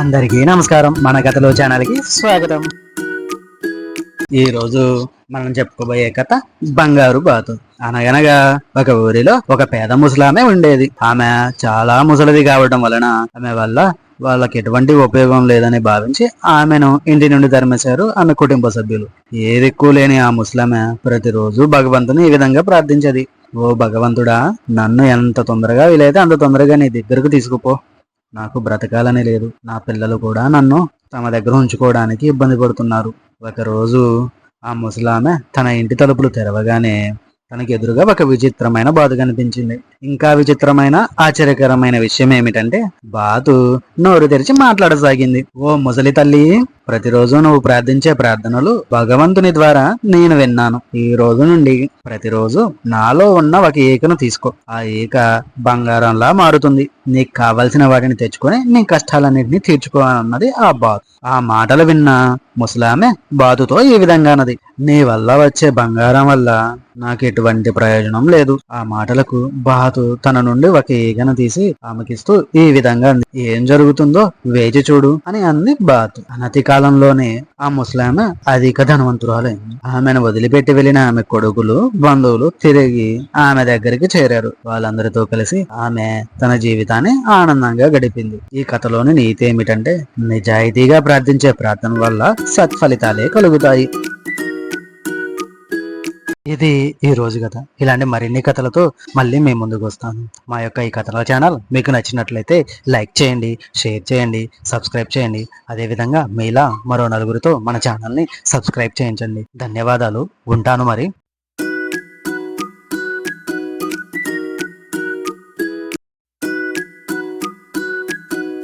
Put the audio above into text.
అందరికీ నమస్కారం. మన కథలో ఛానల్కి స్వాగతం. ఈ రోజు మనం చెప్పుకోబోయే కథ బంగారు బాతు. అనగనగా ఒక ఊరిలో ఒక పేద ముసలామె ఉండేది. ఆమె చాలా ముసలిది కావడం వలన ఆమె వల్ల వాళ్ళకి ఎటువంటి ఉపయోగం లేదని భావించి ఆమెను ఇంటి నుండి తరిమేశారు ఆమె కుటుంబ సభ్యులు. ఏ దిక్కు లేని ఆ ముసలామె ప్రతిరోజు భగవంతుని ఈ విధంగా ప్రార్థించేది. ఓ భగవంతుడా నన్ను ఎంత తొందరగా వీలైతే అంత తొందరగా నీ దగ్గరకు తీసుకుపో. నాకు బ్రతకాలని లేదు. నా పిల్లలు కూడా నన్ను తమ దగ్గర ఉంచుకోవడానికి ఇబ్బంది పడుతున్నారు. ఒకరోజు ఆ ముసలామె తన ఇంటి తలుపులు తెరవగానే తనకి ఎదురుగా ఒక విచిత్రమైన బాతు కనిపించింది. ఇంకా విచిత్రమైన ఆశ్చర్యకరమైన విషయం ఏమిటంటే బాతు నోరు తెరిచి మాట్లాడసాగింది. ఓ ముసలి తల్లి ప్రతిరోజు నువ్వు ప్రార్థించే ప్రార్థనలు భగవంతుని ద్వారా నేను విన్నాను. ఈ రోజు నుండి ప్రతిరోజు నాలో ఉన్న ఒక ఏకను తీసుకో. ఆ ఏక బంగారంలా మారుతుంది. నీకు కావలసిన వాటిని తెచ్చుకొని నీ కష్టాలన్నింటినీ తీర్చుకోవాలన్నది ఆ బాతు ఆ మాటలు విన్న ముసలామె బాతుతో ఈ విధంగా అన్నది. నీ వల్ల వచ్చే బంగారం వల్ల నాకు ఎటువంటి ప్రయోజనం లేదు. ఆ మాటలకు బాతు తన నుండి ఒక ఈగను తీసి ఆమెకిస్తూ ఈ విధంగా అంది. ఏం జరుగుతుందో వేచి చూడు అని అంది బాతు. అనతి కాలంలోనే ఆ ముసలామె అధిక ధనవంతురాలైంది. ఆమెను వదిలిపెట్టి వెళ్ళిన ఆమె కొడుకులు బంధువులు తిరిగి ఆమె దగ్గరికి చేరారు. వాళ్ళందరితో కలిసి ఆమె తన జీవితాన్ని ఆనందంగా గడిపింది. ఈ కథలోని నీతి ఏమిటంటే నిజాయితీగా ప్రార్థించే ప్రార్థన వల్ల సత్ఫలితాలే కలుగుతాయి. ఇది ఈ రోజు కథ. ఇలాంటి మరిన్ని కథలతో మళ్ళీ మేము ముందుకు వస్తాను. మా యొక్క ఈ కథల ఛానల్ మీకు నచ్చినట్లయితే లైక్ చేయండి షేర్ చేయండి సబ్స్క్రైబ్ చేయండి. అదేవిధంగా మీలా మరో నలుగురితో మన ఛానల్ని సబ్స్క్రైబ్ చేయించండి. ధన్యవాదాలు. ఉంటాను మరి.